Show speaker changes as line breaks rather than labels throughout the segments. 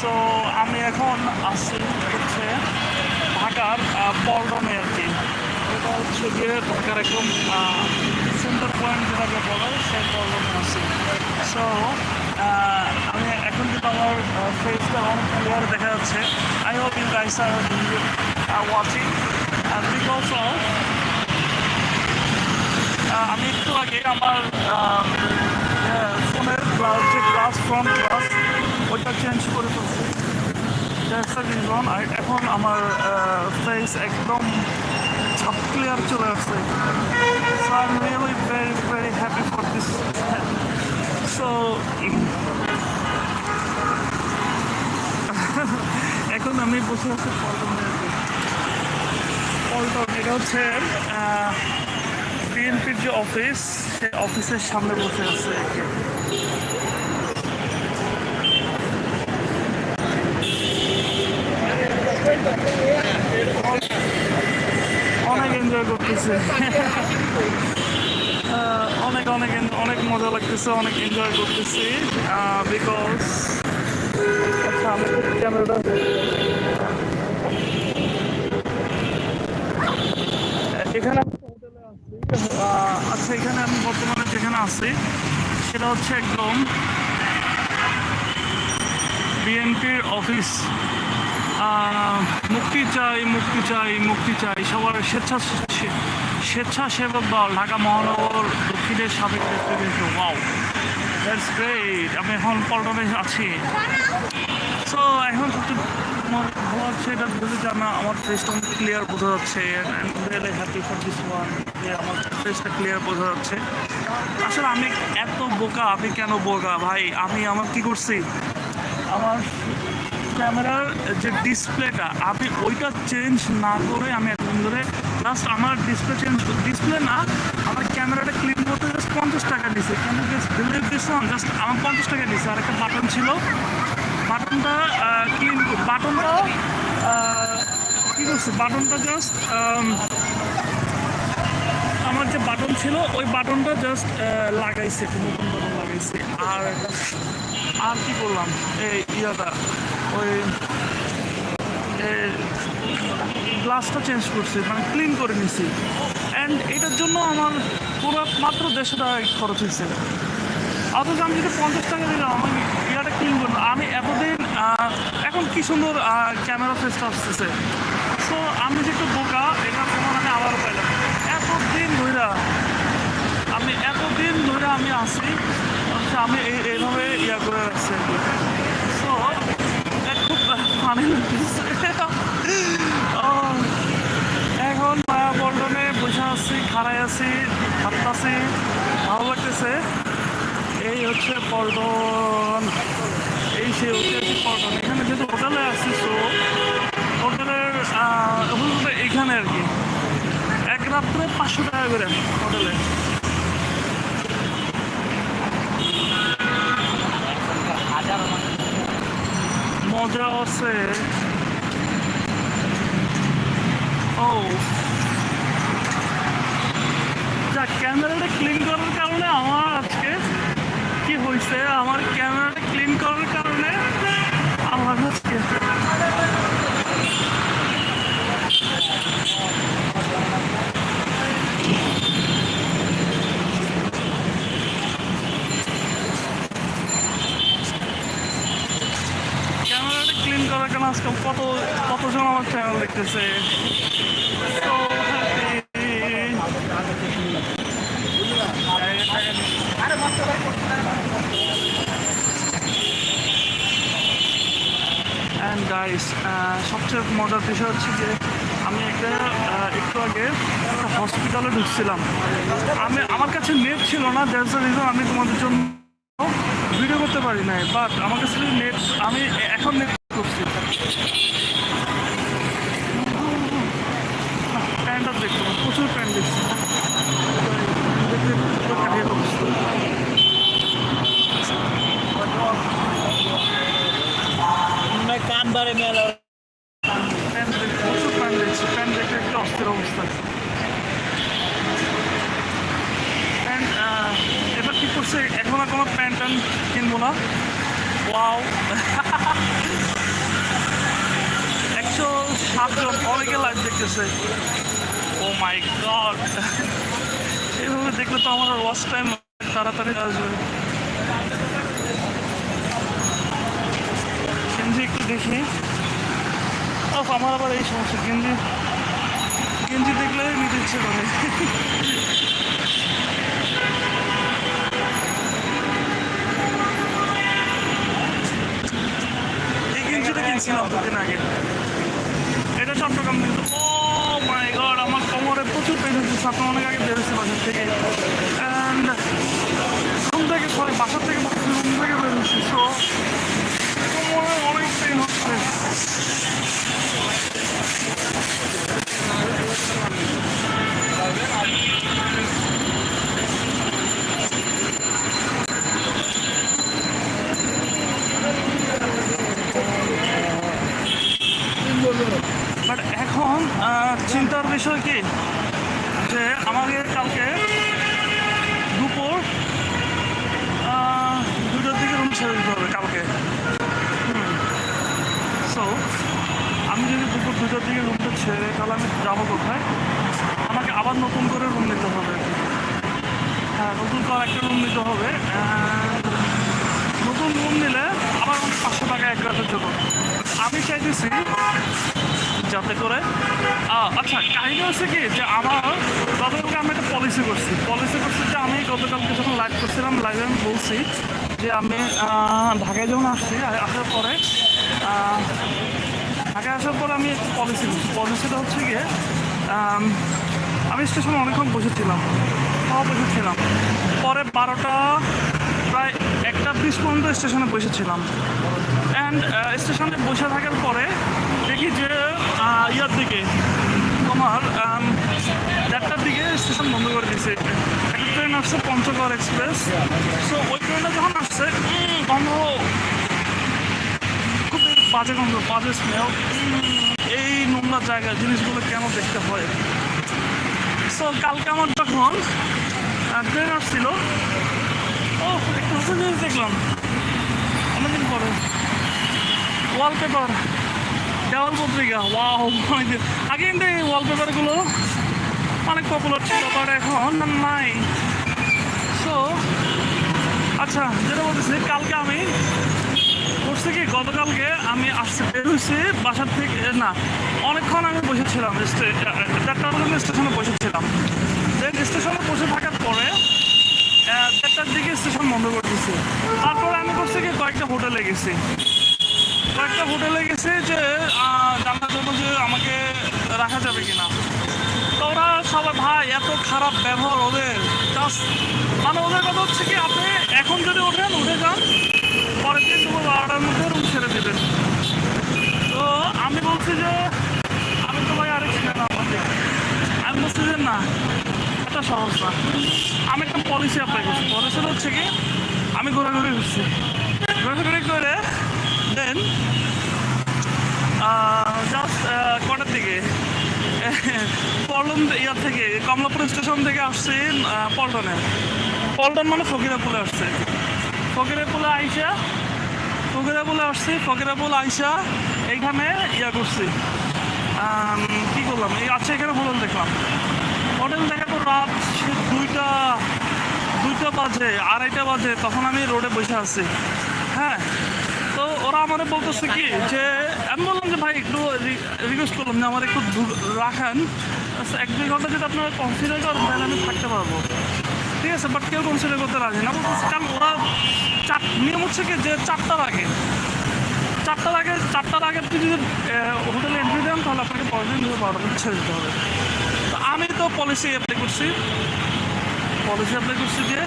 So আমি এখন আসছি হচ্ছে ঢাকার পল্টনে আর কি। এটা হচ্ছে গিয়ে ঢাকার একদম সেন্টার পয়েন্ট যেটাকে বলে, সেই পল্টনে আসছি সো আমি এখন কিন্তু আমার ফেসটা অনেক ক্লিয়ার দেখা যাচ্ছে। I hope you guys are watching because of আমি একটু আগে আমার ফোনের যে গ্লাস ফ্রন্ট ওইটা চেঞ্জ করে ফেলছি। দ্যাটস দ্য রিজন আর এখন আমার ফেস একদম ছাপ ক্লিয়ার চলে আসছে। So I am really very very happy for this so এখন আমি বসে আছি পল্টন এটা হচ্ছে বিএনপির যে অফিস সেই অফিসের সামনে বসে আছে আর কি। অনেক এনজয় করতেছে। অনেক অনেক অনেক মজা লাগতেছে, অনেক এনজয় করতেছি। বিকজ আচ্ছা এখানে আচ্ছা এখানে আমি বর্তমানে যেখানে আছি, সেটা হচ্ছে একদম বিএনপির অফিস মুক্তি চাই মুক্তি চাই মুক্তি চাই। সবার স্বেচ্ছা স্বেচ্ছাসেবক দল, ঢাকা মহানগর দক্ষিণের সাবেক নেতৃবৃন্দ ওয়াও দ্যাটস গ্রেট আমি এখন পল্টনে আছি। সো এখন মজা ভালো হচ্ছে এটা বুঝে আমার আমার ফেসটা অনেক ক্লিয়ার বোঝা যাচ্ছে। Really happy for this one আমার ফেসটা ক্লিয়ার বোঝা যাচ্ছে। আসলে আমি এত বোকা, আমি কেন বোকা? ভাই, আমি, আমার কি করছি? আমার ক্যামেরার যে ডিসপ্লেটা আমি ওইটা চেঞ্জ না করে আমি এতদিন ধরে জাস্ট আমার ডিসপ্লে চেঞ্জ ডিসপ্লে না, আমার ক্যামেরাটা ক্লিন করতে জাস্ট পঞ্চাশ টাকা দিছে। কেন বিলিভ দিস জাস্ট আমার পঞ্চাশ টাকা দিছে। আর একটা বাটন ছিল। বাটনটা ক্লিন বাটনটা কী করছে বাটনটা জাস্ট আমার যে বাটন ছিল, ওই বাটনটা জাস্ট লাগাইছে নতুন বাটন লাগাইছে। আর আর কি করলাম এই ইয়াটা ওই গ্লাসটা চেঞ্জ করছি মানে ক্লিন করে নিছি। অ্যান্ড এটার জন্য আমার পুরো মাত্র দেড়শো টাকা খরচ হয়েছে। অথচ আমি যদি পঞ্চাশ টাকা দিলাম, আমি ইয়াটা ক্লিন করব। আমি এতদিন এখন কি সুন্দর ক্যামেরা ফেসটা আসতেছে। সো আমি যে একটু বোকা, এটার প্রমাণ আমি আবারও পাইলাম। এতদিন ধইরা, আমি এতদিন ধরে আমি আসি আমি এই এইভাবে ইয়া করে রাখছি ফানি এখন মায়া পল্টনে বসে আছি খাড়াই আছি ভাবতাছি ভালো লাগতেছে। এই হচ্ছে পল্টন। এই সে ঐতিহাসিক পল্টন, এখানে যেহেতু হোটেলে আসছি সো হোটেলের হোটেলটা এখানে আর কি। এক রাত্রে পাঁচশো টাকা করে হোটেলে। মজা আছে ও যা ক্যামেরাটা ক্লিন করার কারণে আমার আজকে কি হয়েছে? আমার ক্যামেরাটা ক্লিন করার কারণে আমার আজকে ক্যামেরাটা ক্লিন করার কারণে আজকে কত কতজন আমার চ্যানেল দেখতেছে. অ্যান্ড গাইস সবচেয়ে মজার বিষয় হচ্ছে যে আমি একটা আহ, একটু আগে একটা হসপিটালে ঢুকছিলাম আমি আমার কাছে নেট ছিল না দ্যাটস দ্য রিজন আমি তোমাদের জন্য ভিডিও করতে পারি নাই বাট আমার কাছে নেট আমি এখন নেট করছি প্যান্টটা দেখতে প্রচুর প্যান্ট দেখছি দেখতে পুরো কাটিয়ে অবস্থা
मैं कान बारे में
সাতজন অনেকে লাইভ দেখতেছে। ও মাই গড এইভাবে দেখলে তো আমার লস টাইম তাড়াতাড়ি আসবে। গেঞ্জি একটু দেখি। ও আমার আবার এই সমস্যা। গেঞ্জি গেঞ্জি দেখলে নিতে ইচ্ছে করে। এই গেঞ্জিটা কিনছিলাম দুদিন আগে এটা চট্টগ্রাম কিন্তু ও মাই গড আমার কোমরে পেন অনেক আগে বেরোচ্ছে বাজার থেকে অ্যান্ড রুম থেকে সরি বাসার থেকে রুম থেকে বেরোচ্ছি সো কোমরে অনেক পেন হচ্ছে বাট এখন আহ, চিন্তার বিষয় কি যে আমাকে কালকে দুপুর আহ, দুটোর দিকে রুম ছেড়ে দিতে হবে কালকে সো আমি যদি দুপুর দুটোর দিকে রুমটা ছেড়ে তাহলে আমি যাব কোথায়? আমাকে আবার নতুন করে রুম নিতে হবে। হ্যাঁ নতুন করে একটা রুম নিতে হবে। নতুন রুম নিলে আবার আমাকে পাঁচশো টাকা এক রাতের জন্য আমি চাইতেছি, যাতে করে আচ্ছা কাহিনী হচ্ছে কি যে আমার গতকালকে আমি একটা পলিসি করছি। পলিসি করছি যে আমি গতকালকে যখন লাইভ করছিলাম লাইভে আমি বলছি যে আমি ঢাকায় যখন আসছি আসার পরে ঢাকায় আসার পর আমি একটা পলিসি পলিসিটা হচ্ছে গিয়ে, আমি স্টেশনে অনেকক্ষণ বসেছিলাম সব বসেছিলাম পরে বারোটা, প্রায় একটা বিশ পর্যন্ত স্টেশনে বসেছিলাম। অ্যান্ড স্টেশনে বসে থাকার পরে দেখি যে ইয়ার দিকে তোমার চারটার দিকে স্টেশন বন্ধ করে দিয়েছে। একটা ট্রেন আসছে পঞ্চগড় এক্সপ্রেস সো ওই ট্রেনটা যখন আসছে খুব বাজে গন্ধ, বাজে স্মেল এই নোংরা জায়গা জিনিসগুলো কেন দেখতে হয়? সো কালকে আমার যখন ট্রেন আসছিল ও একটা জিনিস দেখলাম। অনেকদিন পরে। ওয়ালপেপার দেওয়াল পত্রিকা ওয়াও আগে কিন্তু এই ওয়ালপেপারগুলো অনেক পপুলার ছিল বাট এখন নাই। সো আচ্ছা যেটা বলতেছি, কালকে আমি করছি কি, গতকালকে আমি আসতে বেরোইছি বাসার থেকে না, অনেকক্ষণ আমি বসেছিলাম চারটা পর্যন্ত স্টেশনে বসেছিলাম। দেন স্টেশনে বসে থাকার পরে চারটার দিকে স্টেশন বন্ধ করে দিচ্ছে তারপরে আমি করছি কি, কয়েকটা হোটেলে গেছি। কয়েকটা হোটেলে গেছে যে জানার জন্য যে আমাকে রাখা যাবে কিনা। তো ওরা সবাই, ভাই, এত খারাপ ব্যবহার ওদের। জাস্ট মানে ওদের কথা হচ্ছে কি, আপনি এখন যদি ওঠেন, উঠে যান। পরের দিন দুপুর মধ্যে রুম ছেড়ে দেবেন তো আমি বলছি যে, আমি তো ভাই আরেক ছিলেন আমাকে আমি বলছি যে, না, এটা সহজ না। আমি একটা পলিসি অ্যাপ্লাই করছি। পলিসিটা হচ্ছে কি, আমি ঘোরাঘুরি করছি। ঘোরাঘুরি করে দেন জাস্ট কটার দিকে? পল্টন ইয়ার থেকে, কমলাপুর স্টেশন থেকে আসছি পল্টনে। পল্টন মানে ফকিরাপুরে আসছে। ফকিরাপুলে আইসা ফকিরাপুলে আসছি ফকিরাপুল আইসা এইখানে ইয়া করছি। কি করলাম? এই আচ্ছা এখানে হোটেল দেখলাম। হোটেল দেখা তো রাত দুইটা দুইটা বাজে আড়াইটা বাজে তখন আমি রোডে বসে আছি। হ্যাঁ তো ওরা আমাদের বলতেছে কি যে আমি বললাম যে ভাই একটু রিকোয়েস্ট করলাম যে আমার একটু রাখেন। আচ্ছা, এক দুই ঘণ্টা যদি আপনারা কনসিডার করেন তাহলে আমি থাকতে পারব। ঠিক আছে বাট কেউ কনসিডার করতে রাজি না। বলতেছে কারণ ওরা চার নিয়ম হচ্ছে কি যে চারটার আগে চারটার আগে চারটার আগে আপনি যদি হোটেলে এন্ট্রি দেন, তাহলে আপনাকে পরের দিন ধরে বারোটা ছেড়ে দিতে হবে। তো আমি তো পলিসি অ্যাপ্লাই করছি। পলিসি অ্যাপ্লাই করছি যে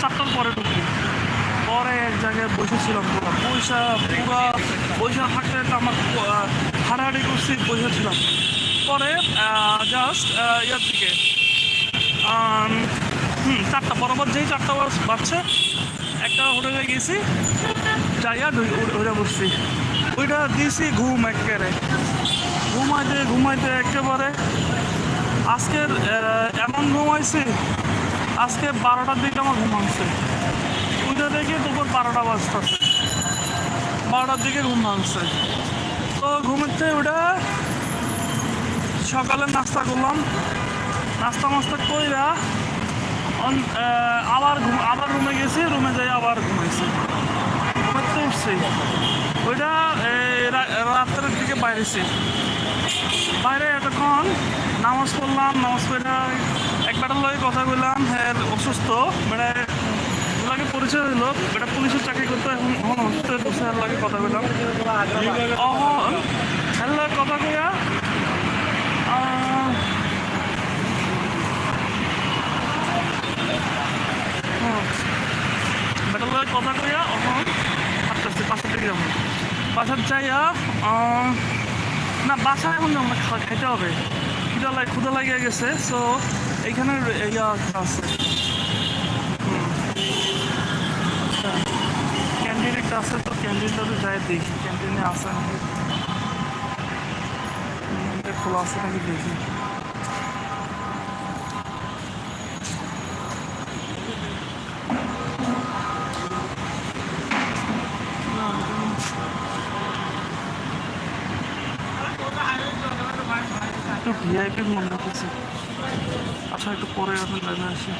চারটার পরে ঢুকবো। পরে এক জায়গায় বসেছিলাম পুরো পয়সা পুরো পয়সা থাকতে আমার হাঁটাহাঁটি করছি বসেছিলাম পরে জাস্ট ইয়ার দিকে। হুম, চারটা, বরাবর যেই চারটা বাজছে, একটা হোটেলে গেছি, যাইয়া ওইটা বসছি। ওইটা দিয়েছি ঘুম একেবারে ঘুমাইতে ঘুমাইতে একেবারে আজকের এমন ঘুমাইছি, আজকে বারোটার দিকে আমার ঘুম আসছে। ওইটা দেখে দুপুর বারোটা বাজতেছে বারোটার দিকে ঘুম ভাঙছে তো ঘুমের ওটা সকালে নাস্তা করলাম। নাস্তা মাস্তা কইরা আবার ঘুম, আবার রুমে গেছি, রুমে যাই আবার ঘুমাইছি। ঘুমাতে উঠছি। ওইটা রাত্রের দিকে বাইরেছি। বাইরে এতক্ষণ নামাজ পড়লাম, নামাজ পড়ে একবারের লগে কথা বললাম হ্যাঁ অসুস্থ। মানে ওনাকে পরিচয় হলো এটা পুলিশের চাকরি করতে এখন এখন অসুস্থ হয়ে লাগে কথা বললাম অহন এর কথা কইয়া বেটার লগে কথা কইয়া অহন হাঁটতেছি পাশের দিকে যাব বাসার যাইয়া না বাসায় এখন যাব না খাইতে হবে খিদা লাগে ক্ষুদা লাগিয়ে গেছে সো এইখানে ইয়া আছে ক্যান্টিন একটা আছে তো ক্যান্টিনটাতে যাই দেখি ক্যান্টিনে আছে নাকি খোলা আছে নাকি দেখি না, ভিআইপি মনে হচ্ছে আচ্ছা একটু পরে আমি লাইনে আসি।